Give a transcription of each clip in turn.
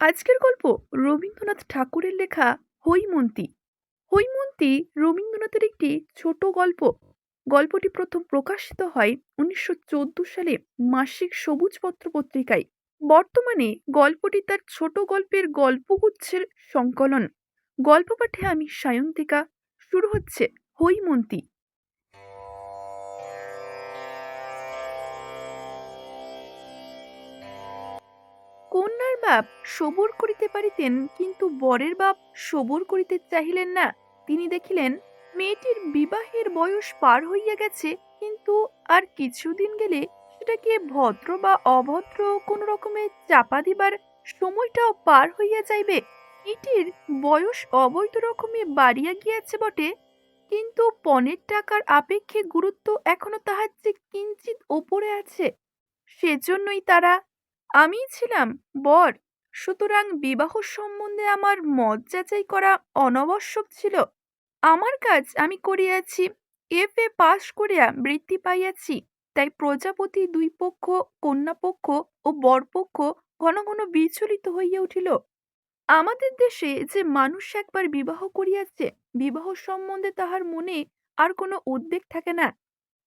আজকের গল্প রবীন্দ্রনাথ ঠাকুরের লেখা হৈমন্তী হৈমন্তী রবীন্দ্রনাথের একটি ছোট গল্প। গল্পটি প্রথম প্রকাশিত হয় উনিশশো চোদ্দ সালে মাসিক সবুজ পত্র পত্রিকায়। বর্তমানে গল্পটি তার ছোট গল্পের গল্পগুচ্ছের সংকলন। গল্প পাঠে আমি সায়ন্তিকা। শুরু হচ্ছে হৈমন্তী বাপ সবর করিতে পারিতেন, কিন্তু বরের বাপ সবর করিতে চাহিলেন না। তিনি দেখিলেন, মেয়েটির বিবাহের বয়স পার হইয়া গেছে, কিন্তু আর কিছুদিন গেলে সেটাকে ভদ্র বা অভদ্র কোনো রকমে চাপা দিবার সময়টাও পার হইয়া যাইবে। ইটির বয়স অবৈধ রকমে বাড়িয়া গিয়াছে বটে, কিন্তু পণের টাকার আপেক্ষে গুরুত্ব এখনও তাহার যে কিঞ্চিত ওপরে আছে। সেজন্যই তারা আমি ছিলাম, বর। সুতরাং বিবাহ সম্বন্ধে আমার মত যাচাই করা অনাবশ্যক ছিল। আমার কাজ আমি করিয়াছি, এফ এ পাশ করিয়া বৃত্তি পাইয়াছি, তাই প্রজাপতি দুই পক্ষ কন্যাপক্ষ ও বরপক্ষ ঘন ঘন বিচলিত হইয়া উঠিল। আমাদের দেশে যে মানুষ একবার বিবাহ করিয়াছে, বিবাহ সম্বন্ধে তাহার মনে আর কোনো উদ্বেগ থাকে না।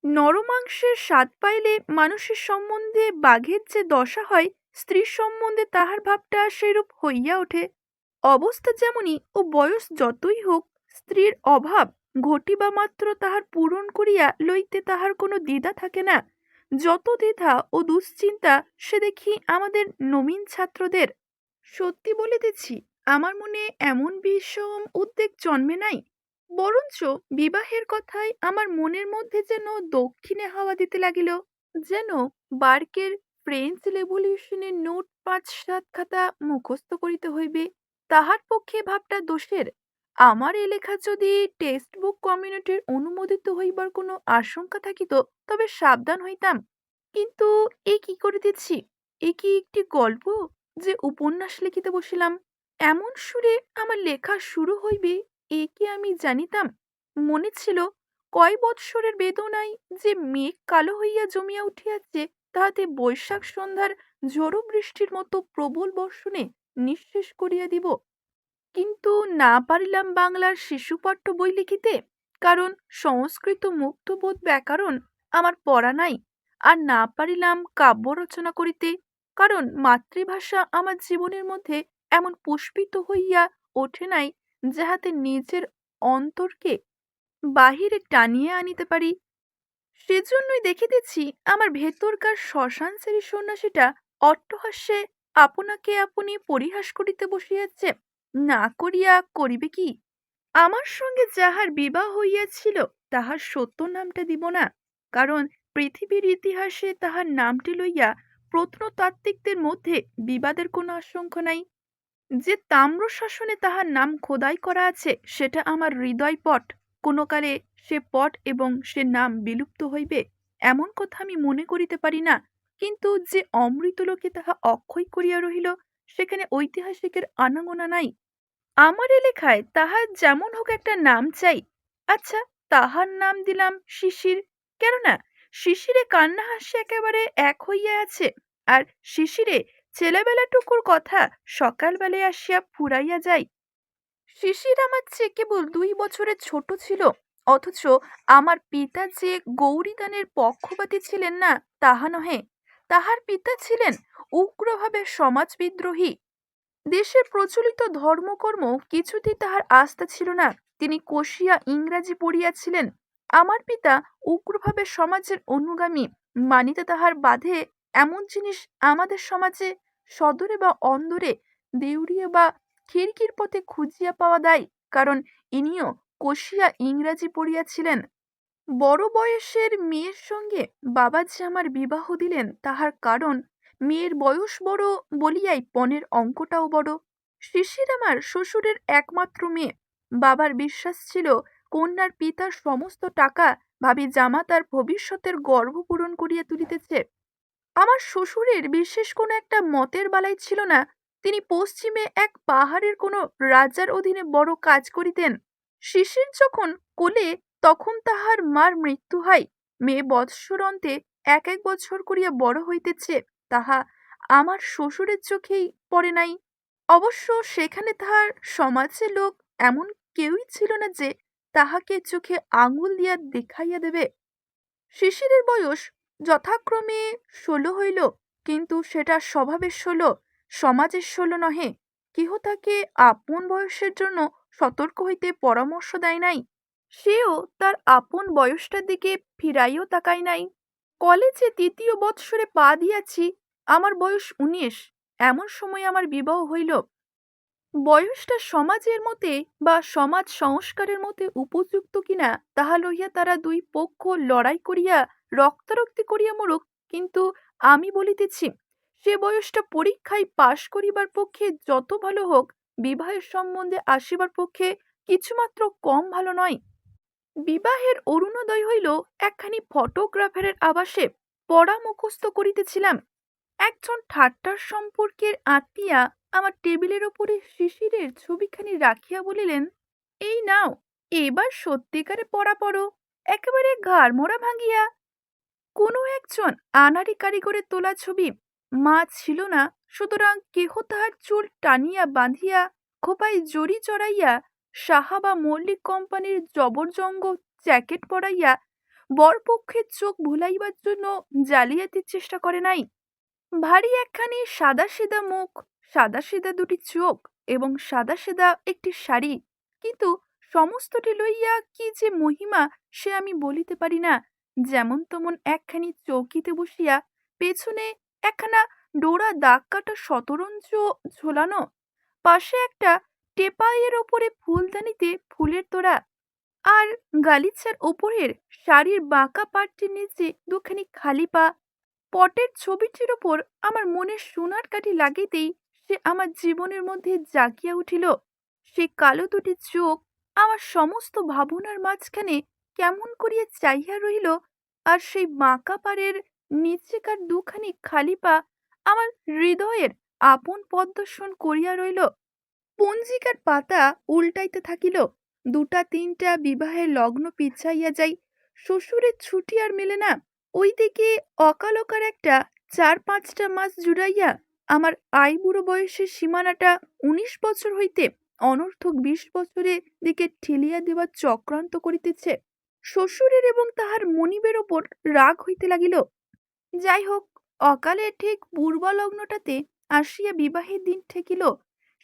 নরমাংসের স্বাদ পাইলে মানুষের সম্বন্ধে বাঘের যে দশা হয়, স্ত্রীর সম্বন্ধে তাহার ভাবটা সেরূপ হইয়া ওঠে। অবস্থা যেমনই ও বয়স যতই হোক, স্ত্রীর অভাব ঘটিবা মাত্র তাহার পূরণ করিয়া লইতে তাহার কোনো দ্বিধা থাকে না। যত দ্বিধা ও দুশ্চিন্তা সে দেখি আমাদের নবীন ছাত্রদের। সত্যি বলিতেছি, আমার মনে এমন বিষম উদ্বেগ জন্মে নাই। বরঞ্চ বিবাহের কথায় আমার মনের মধ্যে যেন দক্ষিণে হাওয়া দিতে লাগিল, যেন বার্কের ফ্রেঞ্চ রেভলিউশনের নোট পাঁচ সাত খাতা মুখস্থ করিতে হইবে, তাহার পক্ষে ভাবটা দোষের। আমার এ লেখা যদি টেক্সট বুক কমিউনিটির অনুমোদিত হইবার কোনো আশঙ্কা থাকিত, তবে সাবধান হইতাম। কিন্তু এ কি করিতেছি এ কি একটি গল্প যে উপন্যাস লিখিতে বসিলাম? এমন সুরে আমার লেখা শুরু হইবে এ কি আমি জানিতাম? মনে ছিল কয় বৎসরের বেদনায় যে মেঘ কালো হইয়া জমিয়া উঠিয়াছে, তাহাতে বৈশাখ সন্ধ্যার ঝড়ো বৃষ্টির মতো প্রবল বর্ষণে নিঃশেষ করিয়া দিব। কিন্তু না পারিলাম বাংলার শিশুপাঠ্য বই লিখিতে, কারণ সংস্কৃত মুক্তবোধ ব্যাকরণ আমার পড়া নাই। আর না পারিলাম কাব্য রচনা করিতে, কারণ মাতৃভাষা আমার জীবনের মধ্যে এমন পুষ্পিত হইয়া ওঠে নাই যাহাতে নিজের অন্তরকে বাহিরে টানিয়ে আনিতে পারি। সেজন্যই দেখিতেছি আমার ভেতরকার শ্মশান সেরি সন্ন্যাসীটা অট্টহাস্যে আপনাকে আপনি পরিহাস করিতে বসিয়াছে। না করিয়া করিবে কি? আমার সঙ্গে যাহার বিবাহ হইয়াছিল, তাহার সত্য নামটা দিব না। কারণ পৃথিবীর ইতিহাসে তাহার নামটি লইয়া প্রত্নতাত্ত্বিকদের মধ্যে বিবাদের কোনো আশঙ্কা নাই। যে তাম্র শাসনে তাহার নাম খোদাই করা আছে, সেটা আমার হৃদয়পট কোনো কালে সে পট এবং সে নাম বিলুপ্ত হইবে, এমন কথা আমি মনে করিতে পারি না। কিন্তু যে অমৃতলোকে তাহা অক্ষয় করিয়া রহিল, সেখানে ঐতিহাসিকের আনাগোনা নাই। আমার লেখায় তাহার যেমন হোক একটা নাম চাই। আচ্ছা তাহার নাম দিলাম শিশির। কেননা, শিশিরে কান্না হাসি একেবারে এক হইয়া আছে, আর শিশিরে ছেলেবেলাটুকুর কথা সকালবেলায় আসিয়া ফুরাইয়া যায় শিশির আমার চেয়ে কেবল দুই বছরের ছোট ছিল, অথচ আমার পিতা যে গৌরীদানের পক্ষপাতী ছিলেন না, তাহা নহে। তাহার পিতা ছিলেন উগ্রভাবে সমাজ বিদ্রোহী দেশের প্রচলিত ধর্মকর্ম কিছুতেই তাহার আস্থা ছিল না। তিনি কষিয়া ইংরাজি পড়িয়াছিলেন। আমার পিতা উগ্রভাবে সমাজের অনুগামী, মানিতে তাহার বাধে এমন জিনিস আমাদের সমাজে সদরে বা অন্দরে দেউড়িয়ে বা খিড়কির পথে খুঁজিয়া পাওয়া দেয়। কারণ ইনিও কষিয়া ইংরাজি পড়িয়াছিলেন। বড় বয়সের মেয়ের সঙ্গে বাবা যে আমার বিবাহ দিলেন তাহার কারণ মেয়ের বয়স বড় বলিয়াই পণের অঙ্কটাও বড়। শিশির আমার শ্বশুরের একমাত্র মেয়ে। বাবার বিশ্বাস ছিল কন্যার পিতার সমস্ত টাকা ভাবি জামা তার ভবিষ্যতের গর্ভ পূরণ করিয়া তুলিতেছে। আমার শ্বশুরের বিশেষ কোনো একটা মতের বালাই ছিল না। তিনি পশ্চিমে এক পাহাড়ের কোনো রাজার অধীনে বড় কাজ করিতেন। শিশির যখন কোলে, তখন তাহার মার মৃত্যু হয়। মেয়ে বৎসর অন্তে এক এক বছর করিয়া বড় হইতেছে, তাহা আমার শ্বশুরের চোখেই পড়ে নাই। অবশ্য সেখানে তাহার সমাজের লোক এমন কেউই ছিল না যে তাহাকে চোখে আঙুল দিয়া দেখাইয়া দেবে। শিশিরের বয়স যথাক্রমে ষোলো হইল, কিন্তু সেটা স্বভাবের ষোলো, সমাজের ষোলো নহে। কেহ তাকে আপন বয়সের জন্য সতর্ক হইতে পরামর্শ দেয় নাই। সেও তার আপন বয়সটার দিকে ফিরাইও তাকায় নাই। কলেজে তৃতীয় বৎসরে পা দিয়াছি, আমার বয়স উনিশ, এমন সময় আমার বিবাহ হইল। বয়সটা সমাজের মতে বা সমাজ সংস্কারের মতে উপযুক্ত কিনা, তাহা লইয়া তারা দুই পক্ষ লড়াই করিয়া রক্তারক্তি করিয়া মরুক, কিন্তু আমি বলিতেছি, সে বয়সটা পরীক্ষায় পাশ করিবার পক্ষে যত ভালো হোক, বিবাহের সম্বন্ধে আসিবার পক্ষে কিছুমাত্র কম ভালো নয়। বিবাহের অরুণোদয় হইল একখানি ফটোগ্রাফারের আবাসে পড়া মুখস্থ করিতেছিলাম। একজন ঠাট্টার সম্পর্কের আত্মীয়া আমার টেবিলের ওপরে শিশিরের ছবিখানি রাখিয়া বলিলেন, এই নাও, এবার সত্যিকারে পড়া পড়ো, একেবারে ঘাড় মোড়া ভাঙিয়া কোনো একজন আনারি কারিগরের তোলা ছবি মা ছিল না, সুতরাং কেহ তাহার চুল টানিয়া বাঁধিয়া, খোপায় জড়ি চড়াইয়া, সাহা বা মল্লিক কোম্পানির জবরজঙ্গ জ্যাকেট পরাইয়া বরপক্ষের চোখ ভুলাইবার জন্য জালিয়াতির চেষ্টা করে নাই। ভারী একখানি সাদাসিধা মুখ সাদাসিধা দুটি চোখ এবং সাদাসিধা একটি শাড়ি, কিন্তু সমস্তটি লইয়া কি যে মহিমা সে আমি বলিতে পারি না। যেমন তেমন একখানি চৌকিতে বসিয়া পেছনে একখানা ডোরা দাগ কাটা শতরঞ্জ ঝোলানো, পাশে একটা টেপাইয়ের ওপরে ফুলদানিতে ফুলের তোড়া আর গালিচার ওপরের শাড়ির বাঁকা পাটটির নিচে দুখানি খালি পা। পটের ছবিটির ওপর আমার মনে সোনার কাঠি লাগিতেই সে আমার জীবনের মধ্যে জাগিয়া উঠিল। সে কালো দুটি চোখ আমার সমস্ত ভাবনার মাঝখানে কেমন করিয়া চাইয়া রহিল, আর সেই বাঁকা পাড়ের নিচেকার দুখানি খালি পা আমার হৃদয়ের আপন পদ্মর্শন করিয়া রইল পঞ্জিকার পাতা উল্টাইতে থাকিল, দুটা তিনটা বিবাহের লগ্ন পিছাইয়া যাই, শ্বশুরের ছুটি আর মেলে না ওইদিকে অকালকার একটা চার পাঁচটা মাস জুড়াইয়া আমার আই বুড়ো বয়সের সীমানাটা উনিশ বছর হইতে অনর্থক বিশ বছরের দিকে ঠেলিয়া দেওয়ার চক্রান্ত করিতেছে। শ্বশুরের এবং তাহার মনিবের ওপর রাগ হইতে লাগিল। যাই হোক অকালে ঠিক পূর্বলগ্নটাতে আসিয়া বিবাহের দিন ঠেকিল,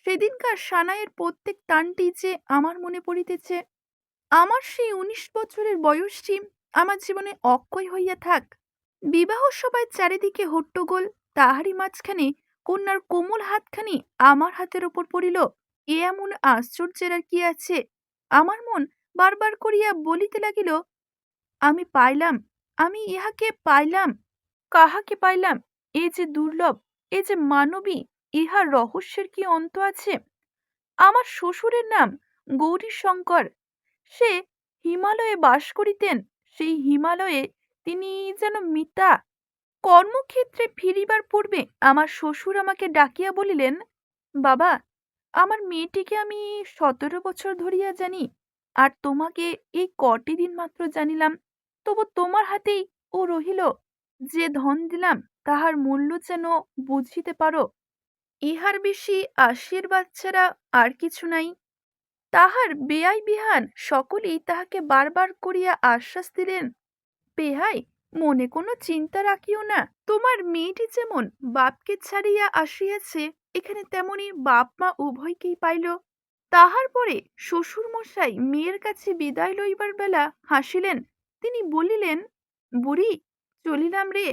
সেদিনকার সানাইয়ের প্রত্যেক টানটি যে আমার মনে পড়িতেছে। আমার সেই উনিশ বছরের বয়সটি আমার জীবনে অক্ষয় হইয়া থাক। বিবাহ সবাই চারিদিকে হট্টগোল, তাহারই মাঝখানে কন্যার কোমল হাতখানি আমার হাতের ওপর পড়িল। এ এমন আশ্চর্যের আর কি আছে? আমার মন বারবার করিয়া বলিতে লাগিল, আমি পাইলাম, আমি ইহাকে পাইলাম, কাহাকে পাইলাম? এ যে দুর্লভ, এ যে মানবী, ইহার রহস্যের কি অন্ত আছে? আমার শ্বশুরের নাম গৌরীশঙ্কর, সে হিমালয়ে বাস করিতেন, সেই হিমালয়ে তিনি যেন মিতা। কর্মক্ষেত্রে ফিরিবার পূর্বে আমার শ্বশুর আমাকে ডাকিয়া বলিলেন, বাবা, আমার মেয়েটিকে আমি সতেরো বছর ধরিয়া জানি আর তোমাকে এই কটি দিন মাত্র জানিলাম, তবু তোমার হাতেই ও রহিল যে ধন দিলাম, তাহার মূল্য যেন বুঝিতে পারো। ইহার বেশি আশীর্বাদ ছাড়া আর কিছু নাই। তাহার বেয়াই বিহান সকলেই তাহাকে বারবার করিয়া আশ্বাস দিলেন পেহাই মনে কোনো চিন্তা রাখিও না। তোমার মেয়েটি যেমন বাপকে ছাড়িয়া আসিয়াছে, এখানে তেমনি বাপ মা উভয়কেই পাইল। তাহার পরে শ্বশুর মশাই মেয়ের কাছে বিদায় লইবার বেলা হাসিলেন। তিনি বলিলেন, বুড়ি, চলিলাম রে,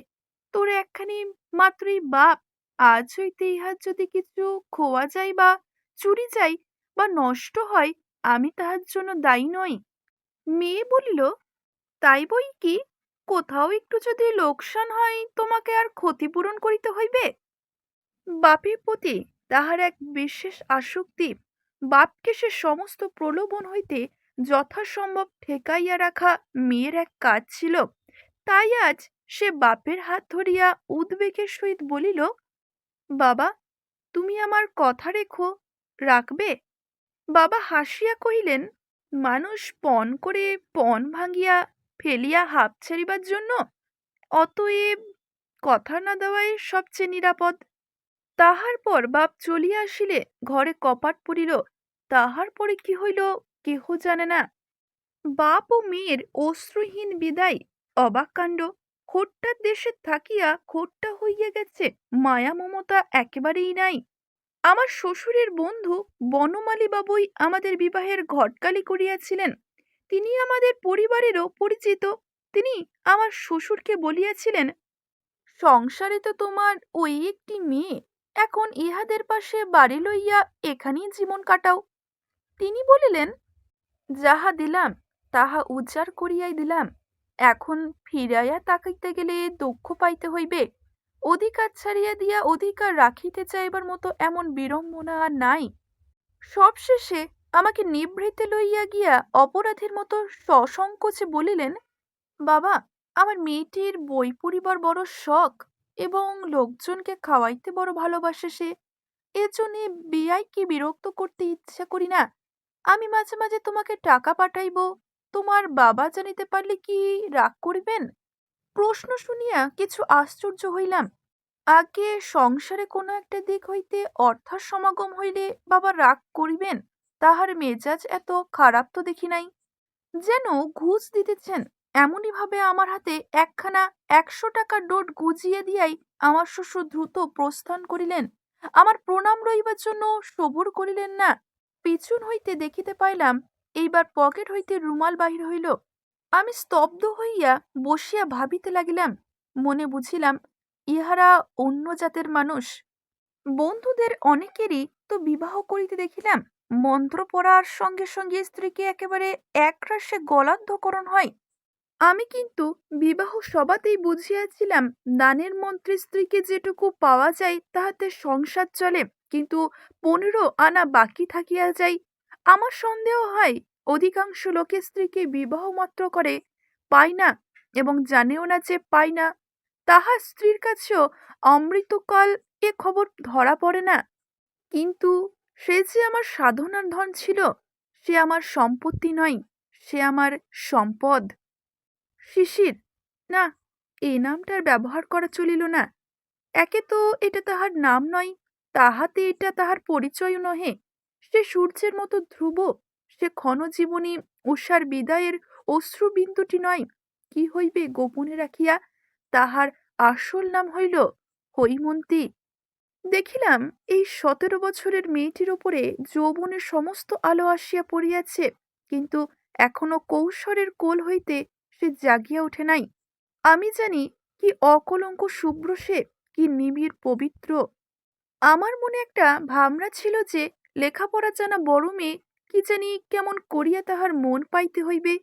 তোর একখানি মাত্রই বাপ। আজ হইতে ইহার যদি কিছু খোয়া যায় বা চুরি যায় বা নষ্ট হয়, আমি তাহার জন্য দায়ী নই। মেয়ে বলিল, তাই বই কি? কোথাও একটু যদি লোকসান হয়, তোমাকে আর ক্ষতিপূরণ করিতে হইবে? বাপের প্রতি তাহার এক বিশেষ আসক্তি বাপকে সে সমস্ত প্রলোভন হইতে যথাসম্ভব ঠেকাইয়া রাখা মেয়ের এক কাজ ছিল। তাই আজ সে বাপের হাত ধরিয়া উদ্বেগের সহিত বলিল, বাবা, তুমি আমার কথা রেখো, রাখবে? বাবা হাসিয়া কহিলেন, মানুষ পণ করে পণ ভাঙিয়া ফেলিয়া হাঁপ ছাড়িবার জন্য অতএব কথা না দেওয়াই সবচেয়ে নিরাপদ। তাহার পর বাপ চলিয়া আসিলে ঘরে কপাট পড়িল তাহার পরে কি হইল কেহ জানে না। বাপ ও মেয়ের অশ্রুহীন বিদায়, অবাক কাণ্ড। খোট্টার দেশে থাকিয়া খোট্টা হইয়া গেছে, মায়া মমতা একেবারেই নাই। আমার শ্বশুরের বন্ধু বনমালী বাবুই আমাদের বিবাহের ঘটকালি করিয়াছিলেন। তিনি আমাদের পরিবারেরও পরিচিত। তিনি আমার শ্বশুরকে বলিয়াছিলেন, সংসারে তো তোমার ওই একটি মেয়ে, এখন ইহাদের পাশে বাড়ি লইয়া এখানেই জীবন কাটাও। তিনি বলিলেন, যাহা দিলাম, তাহা উজাড় করিয়াই দিলাম। এখন ফিরাইয়া তাকাইতে গেলে দুঃখ পাইতে হইবে। অধিকার ছাড়িয়া দিয়া অধিকার রাখিতে চাইবার মতো এমন বিড়ম্বনা আর নাই। সবশেষে আমাকে নিভৃতে লইয়া গিয়া অপরাধের মতো সসংকোচে বলিলেন, বাবা, আমার মেয়েটির বই পড়িবার বড় শখ এবং লোকজনকে খাওয়াইতে বড় ভালোবাসে সে। এজন্যে বিয়াইকে বিরক্ত করতে ইচ্ছা করি না। আমি মাঝে মাঝে তোমাকে টাকা পাঠাইব। তোমার বাবা জানিতে পারলে কি রাগ করিবেন? প্রশ্ন শুনিয়া কিছু আশ্চর্য হইলাম। আগে সংসারে কোনো একটা দিক হইতে অর্থার সমাগম হইলে বাবা রাগ করিবেন, তাহার মেজাজ এত খারাপ তো দেখি নাই। যেন ঘুষ দিতেছেন এমনই ভাবে আমার হাতে একখানা একশো টাকার নোট গুজিয়ে দিয়াই আমার শ্বশুর দ্রুত প্রস্থান করিলেন। আমার প্রণাম রইবার জন্য সবুর করিলেন না। পিছন হইতে দেখিতে পাইলাম, এইবার পকেট হইতে রুমাল বাহির হইল। আমি স্তব্ধ হইয়া বসিয়া ভাবিতে লাগিলাম, মনে বুঝিলাম, ইহারা অন্য জাতের মানুষ। বন্ধুদের অনেকেরই তো বিবাহ করিতে দেখিলাম, মন্ত্র পড়ার সঙ্গে সঙ্গে স্ত্রীকে একেবারে একরাশে গলাদ্ধকরণ হয়। আমি কিন্তু বিবাহ সবাতেই বুঝিয়াছিলাম, দানের মন্ত্রে স্ত্রীকে যেটুকু পাওয়া যায় তাহাতে সংসার চলে। কিন্তু পনেরো আনা বাকি থাকিয়া যায় আমার সন্দেহ হয় অধিকাংশ লোকে স্ত্রীকে বিবাহ মাত্র করে, পায় না এবং জানেও না যে পায় না। তাহার স্ত্রীর কাছেও অমৃতকাল এ খবর ধরা পড়ে না। কিন্তু সে যে আমার সাধনার ধন ছিল, সে আমার সম্পত্তি নয়, সে আমার সম্পদ। শিশির, না এই নামটার ব্যবহার করা চলিল না। একে তো এটা তাহার নাম নয় তাহাতে এটা তাহার পরিচয় নহে। সে সূর্যের মতো ধ্রুব, সে ক্ষণজীবনী উষার বিদায়ের অশ্রুবিন্দুটি নয়। কি হইবে গোপনে রাখিয়া তাহার আসল নাম হইল হৈমন্তী। দেখিলাম এই সতেরো বছরের মেয়েটির উপরে যৌবনের সমস্ত আলো আসিয়া পড়িয়াছে, কিন্তু এখনও কৌশলের কোল হইতে সে জাগিয়া ওঠে নাই। আমি জানি কি অকলঙ্ক শুভ্র সে, কি নিবিড় পবিত্র। আমার মনে একটা ভাবনা ছিল যে, লেখাপড়া জানা বড় মেয়ে কি জানি কেমন করিয়া তাহার মন পাইতে হইবে।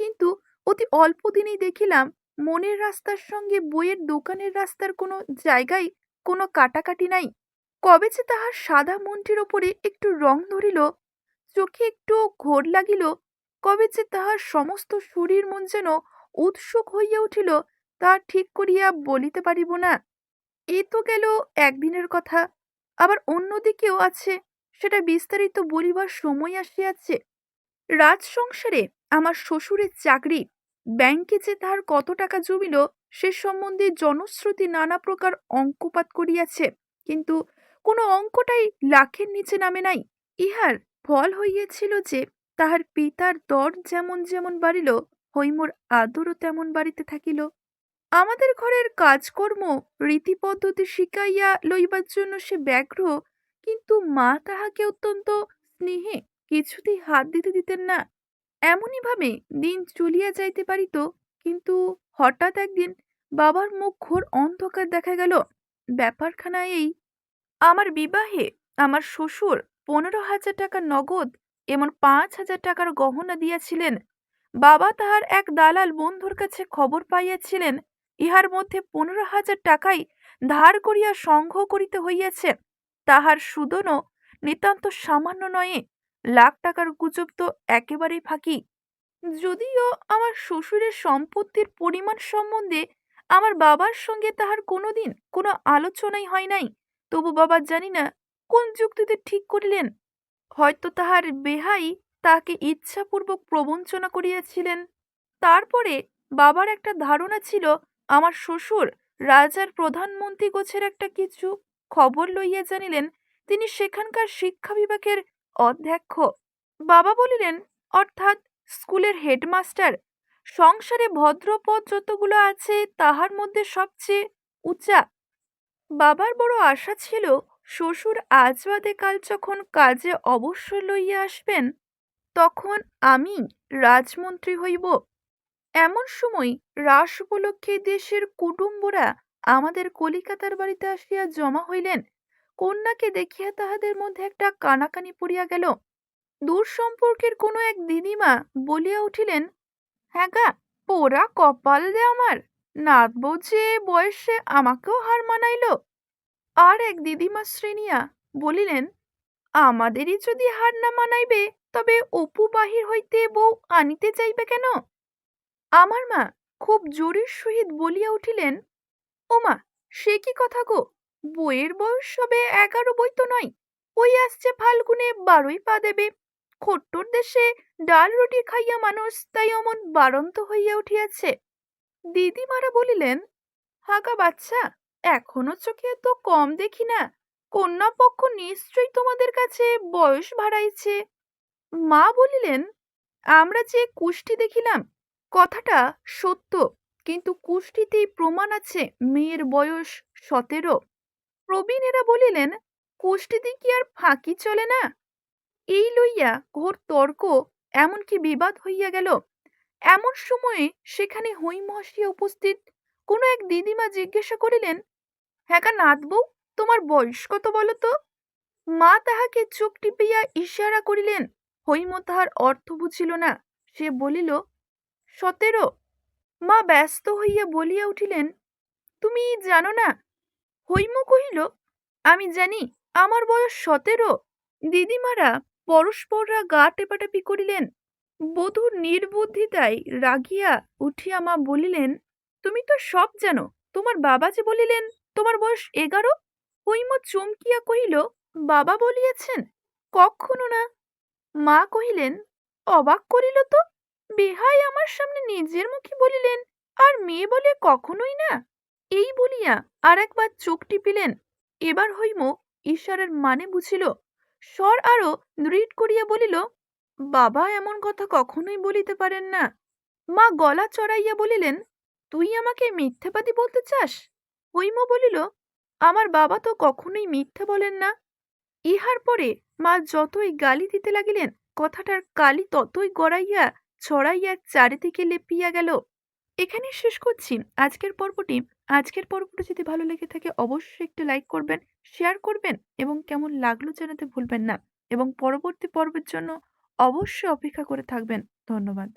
কিন্তু অতি অল্প দিনেই দেখিলাম মনের রাস্তার সঙ্গে বইয়ের দোকানের রাস্তার কোনো জায়গায় কোনো কাটাকাটি নাই। কবে যে তাহার সাদা মনটির ওপরে একটু রং ধরিল, চোখে একটু ঘোর লাগিল, কবে যে তাহার সমস্ত শরীর মন যেন উৎসুক হইয়া উঠিল, তা ঠিক করিয়া বলিতে পারিব না। এ তো গেল একদিনের কথা। আবার অন্যদিকেও আছে সেটা বিস্তারিত বলিবার সময় আসিয়াছে। রাজ সংসারে আমার শ্বশুরের চাকরি, ব্যাংকে যে তাহার কত টাকা জমিল, সে সম্বন্ধে জনশ্রুতি নানা প্রকার অঙ্কপাত করিয়াছে, কিন্তু কোনো অঙ্কটাই লাখের নিচে নামে নাই। ইহার ফল হইয়াছিল যে, তাহার পিতার দর যেমন যেমন বাড়িল, হৈমর আদরও তেমন বাড়িতে থাকিল। আমাদের ঘরের কাজকর্ম রীতি পদ্ধতি শিখাইয়া লইবার জন্য সে ব্যগ্র, কিন্তু মা তাহাকে অত্যন্ত স্নেহে কিছুতেই হাত দিতে দিতেন না। এমনই ভাবে দিন চলিয়া যাইতে পারিত, কিন্তু হঠাৎ একদিন বাবার মুখ ঘোর অন্ধকার দেখা গেল। ব্যাপারখানা এই, আমার বিবাহে আমার শ্বশুর পনেরো হাজার টাকা নগদ এমন পাঁচ হাজার টাকার গহনা দিয়াছিলেন। বাবা তাহার এক দালাল বন্ধুর কাছে খবর পাইয়াছিলেন ইহার মধ্যে পনেরো হাজার টাকাই ধার করিয়া সংগ্রহ করিতে হইয়াছে। তাহার সুদনও নিতান্ত সামান্য নয়ে লাখ টাকার গুজব তো একেবারেই ফাঁকি। যদিও আমার শ্বশুরের সম্পত্তির পরিমাণ সম্বন্ধে আমার বাবার সঙ্গে তাহার কোনোদিন কোনো আলোচনাই হয় নাই, তবু বাবা জানি না কোন যুক্তিতে ঠিক করিলেন। হয়তো তাহার বেহাই তাকে ইচ্ছাপূর্বক প্রবঞ্চনা করিয়াছিলেন। তারপরে বাবার একটা ধারণা ছিল আমার শ্বশুর রাজার প্রধানমন্ত্রী গোছের একটা কিছু খবর লইয়া জানিলেন, তিনি সেখানকার শিক্ষা বিভাগের অধ্যক্ষ। বাবা বলিলেন, অর্থাৎ স্কুলের হেডমাস্টার, সংসারে ভদ্রপদ যতগুলো আছে তাহার মধ্যে সবচেয়ে উঁচা। বাবার বড় আশা ছিল, শ্বশুর আজ বাদে কাল যখন কাজে অবশ্য লইয়া আসবেন, তখন আমি রাজমন্ত্রী হইব। এমন সময় রাস উপলক্ষে দেশের কুটুম্বরা আমাদের কলিকাতার বাড়িতে আসিয়া জমা হইলেন। কন্যাকে দেখিয়া তাহাদের মধ্যে একটা কানাকানি পড়িয়া গেল। দূর সম্পর্কের কোনো এক দিদিমা বলিয়া উঠিলেন হ্যাঁ গা, পোড়া কপাল দে আমার! নাতবউ যে বয়সে আমাকেও হার মানাইল। আর এক দিদিমা শ্রেণিয়া বলিলেন, আমাদেরই যদি হার না মানাইবে, তবে অপু বাহির হইতে বউ আনিতে চাইবে কেন? আমার মা খুব জোরের সহিত বলিয়া উঠিলেন ওমা সে কি কথা গো? বইয়ের বয়স সবে এগারো বই তো নয়। ওই আসছে ফাল্গুনে বারোই পা দেবে। খট্টর দেশে ডাল রুটি খাইয়া মানুষ তাই অমন বারন্ত হইয়া উঠিয়াছে। দিদিমারা বলিলেন, হাগা বাচ্চা, এখনও চোখে তো কম দেখি না। কন্যা পক্ষ নিশ্চয়ই তোমাদের কাছে বয়স বাড়াইছে। মা বলিলেন, আমরা যে কুষ্টি দেখিলাম কথাটা সত্য, কিন্তু কুষ্টিতেই প্রমাণ আছে মেয়ের বয়স সতেরো। প্রবীণেরা বলিলেন, কুষ্টিতে কি আর ফাঁকি চলে না? এই লইয়া ঘোর তর্ক, এমনকি বিবাদ হইয়া গেল। এমন সময়ে সেখানে হৈমহাসিয়া উপস্থিত। কোনো এক দিদিমা জিজ্ঞাসা করিলেন হ্যাঁ নাতবউ, তোমার বয়স কত বলো তো? মা তাহাকে চোখ টিপিয়া ইশারা করিলেন, হৈম তাহার অর্থ বুঝিল না। সে বলিল সতেরো? মা ব্যস্ত হইয়া বলিয়া উঠিলেন, তুমি জানো না, হৈম কহিল, আমি জানি, আমার বয়স সতেরো। দিদিমারা পরস্পররা গা টেপাটাপি করিলেন। বধূর নির্বুদ্ধিতায় রাগিয়া উঠিয়া মা বলিলেন, তুমি তো সব জানো, তোমার বাবা যে বলিলেন, তোমার বয়স এগারো? হৈম চমকিয়া কহিল, বাবা বলিয়াছেন কখনো না। মা কহিলেন, অবাক করিল তো? বেহাই আমার সামনে নিজের মুখে বলিলেন, আর মেয়ে বলে কখনোই না? এই বলিয়া আর একবার চোখ টিপিলেন। এবার হইম ঈশ্বরের মানে বুঝিল, স্বর আরও দৃঢ় করিয়া বলিল, বাবা এমন কথা কখনোই বলিতে পারেন না। মা গলা চড়াইয়া বলিলেন, তুই আমাকে মিথ্যাবাদী বলতে চাস? হৈম বলিল, আমার বাবা তো কখনোই মিথ্যা বলেন না। ইহার পরে মা যতই গালি দিতে লাগিলেন, কথাটার কালি ততই গড়াইয়া ছড়াইয়া চারিদিকে লেপিয়া গেল। এখানে শেষ করছি। আজকের পর্বটি আজকের পর্বটি যদি ভালো লেগে থাকে অবশ্যই একটু লাইক করবেন, শেয়ার করবেন এবং কেমন লাগল জানাতে ভুলবেন না। এবং পরবর্তী পর্বের জন্য অবশ্যই অপেক্ষা করে থাকবেন। ধন্যবাদ।